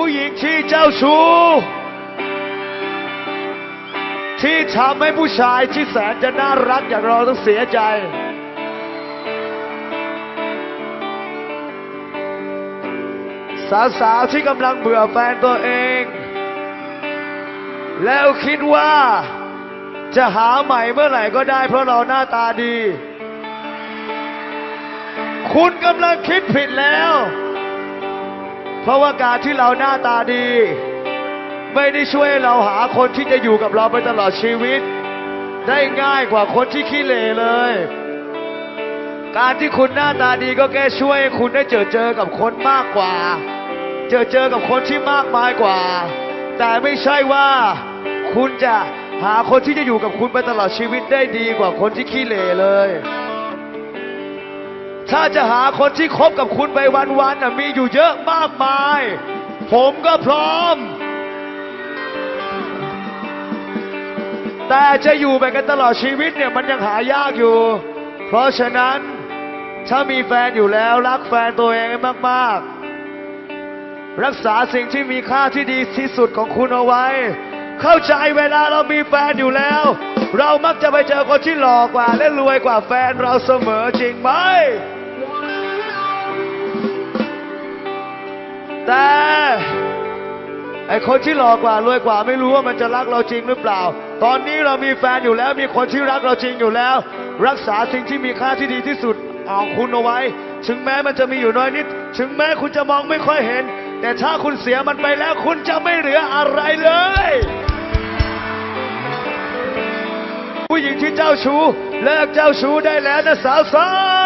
ผู้หญิงที่เจ้าชู้ ที่ทำให้ผู้ชายที่แสนจะน่ารักอย่างเราต้องเสียใจ สาวๆที่กำลังเบื่อแฟนตัวเอง แล้วคิดว่าจะหาใหม่เมื่อไหร่ก็ได้เพราะเราหน้าตาดี คุณกำลังคิดผิดแล้ว เพราะว่าการที่เราหน้าตาดี ไม่ได้ช่วยเราหาคนที่จะอยู่กับเราไปตลอดชีวิต ได้ง่ายกว่าคนที่ขี้เหร่เลย การที่คุณหน้าตาดีก็แค่ช่วยคุณได้เจอเจอกับคนมากกว่า เจอเจอกับคนที่มากมายกว่า แต่ไม่ใช่ว่าคุณจะหาคนที่จะอยู่กับคุณไปตลอดชีวิตได้ดีกว่าคนที่ขี้เหร่เลย ถ้าจะหาคนที่คบกับคุณไปวันๆมีอยู่เยอะมากมาย ผมก็พร้อม แต่จะอยู่ไปกันตลอดชีวิตเนี่ยมันยังหายากอยู่ เพราะฉะนั้นถ้ามีแฟนอยู่แล้วรักแฟนตัวเองมากๆ รักษาสิ่งที่มีค่าที่ดีที่สุดของคุณเอาไว้ เข้าใจเวลาเรามีแฟนอยู่แล้ว เรามักจะไปเจอคนที่หล่อกว่าและรวยกว่าแฟนเราเสมอจริงไหม แต่ไอคนที่หล่อกว่ารวยกว่าไม่รู้ว่ามันจะรักเราจริงหรือเปล่า ตอนนี้เรามีแฟนอยู่แล้วมีคนที่รักเราจริงอยู่แล้ว รักษาสิ่งที่มีค่าที่ดีที่สุดของคุณเอาไว้ ถึงแม้มันจะมีอยู่น้อยนิด ถึงแม้คุณจะมองไม่ค่อยเห็น แต่ถ้าคุณเสียมันไปแล้วคุณจะไม่เหลืออะไรเลย ผู้หญิงที่เจ้าชู้เลิกเจ้าชู้ได้แล้วนะสาวๆ